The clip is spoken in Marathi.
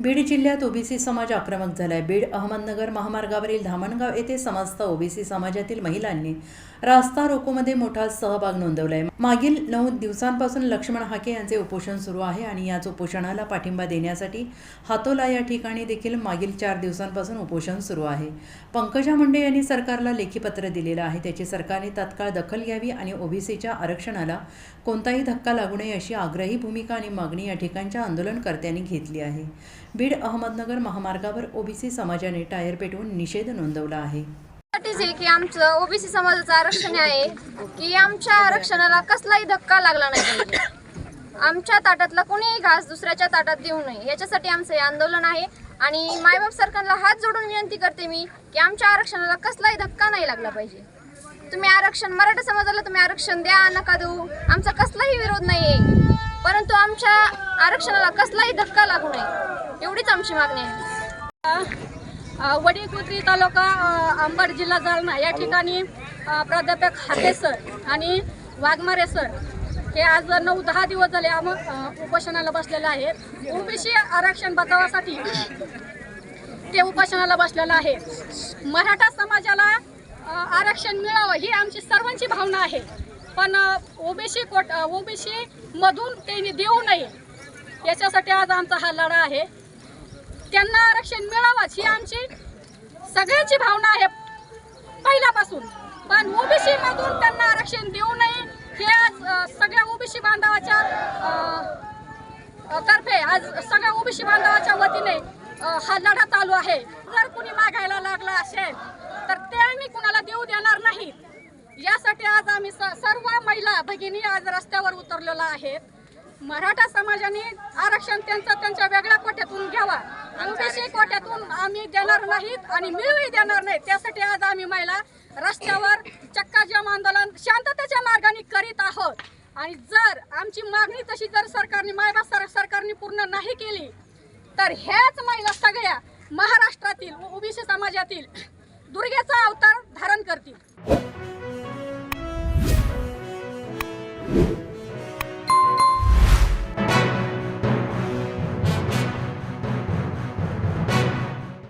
बीड जिल्ह्यात ओबीसी समाज आक्रमक झालाय. बीड अहमदनगर महामार्गावरील धामणगाव येथे समस्त ओबीसी समाजातील महिलांनी रास्ता रोकोमध्ये मोठा सहभाग नोंदवलाय. मागील नऊ दिवसांपासून लक्ष्मण हाके यांचे उपोषण सुरू आहे आणि याच उपोषणाला पाठिंबा देण्यासाठी हातोला या ठिकाणी देखील मागील चार दिवसांपासून उपोषण सुरू आहे. पंकजा मुंडे यांनी सरकारला लेखी पत्र दिलेलं आहे. त्याची सरकारने तात्काळ दखल घ्यावी आणि ओबीसीच्या आरक्षणाला कोणताही धक्का लागू नये अशी आग्रही भूमिका आणि मागणी या ठिकाणच्या आंदोलनकर्त्यांनी घेतली आहे. बीड अहमदनगर महामार्गावर ओबीसी समाजाने टायर पेटवून निषेध नोंदवला आहे. आहे की आमचं ओबीसी समाजाचं आरक्षण आहे की आमच्या आरक्षणाला कसलाही धक्का लागला नाही आमच्या ताटातला कोणीही घास दुसऱ्याच्या ताटात देऊ नये याच्यासाठी आमचं हे आंदोलन आहे. आणि मायबाप सरकारला हात जोडून विनंती करते मी की आमच्या आरक्षणाला कसलाही धक्का नाही लागला पाहिजे. तुम्ही आरक्षण मराठा समाजाला तुम्ही आरक्षण द्या नका देऊ. आमचा कसलाही विरोध नाही आहे परंतु आमच्या आरक्षणाला कसलाही धक्का लागू नये. एवढीच आमची मागणी आहे. वडीकुत्री तालुका अंबड जिल्हा जालना या ठिकाणी प्राध्यापक हाके सर आणि वाघमारे सर हे आज नऊ दहा दिवस झाले आम उपोषणाला बसलेले आहेत ओबीसी आरक्षण बचावासाठी ते उपोषणाला बसलेलं आहे. मराठा समाजाला आरक्षण मिळावं ही आमची सर्वांची भावना आहे. पण ओबीसी कोट ओबीसी मधून त्यांनी देऊ नये. याच्यासाठी आज आमचा हा लढा आहे. त्यांना आरक्षण मिळावंच ही आमची सगळ्यांची भावना आहे. पहिल्यापासून. पण ओबीसी मधून त्यांना आरक्षण देऊ नये हे आज सगळ्या ओबीसी बांधवाच्या तर्फे आज सगळ्या ओबीसी बांधवाच्या वतीने हा लढा चालू आहे. जर कुणी मागायला लागला असेल तर ते आम्ही कुणाला देऊ देणार नाही. यासाठी आज आम्ही स- सर्व महिला भगिनी आज रस्त्यावर उतरलेलो आहेत. मराठा समाजाने आरक्षण त्यांचं त्यांच्या वेगळ्या कोट्यातून घ्यावा. ओबीसी कोट्यातून आम्ही देणार नाहीत आणि मिळूही देणार नाही त्यासाठी आज आम्ही महिला रस्त्यावर चक्काजाम आंदोलन शांततेच्या मार्गाने करीत आहोत. आणि जर आमची मागणी तशी जर सरकारने मायबा सर सरकारने पूर्ण नाही केली तर ह्याच महिला सगळ्या महाराष्ट्रातील ओबीसी समाजातील दुर्गेचा अवतार धारण करतील.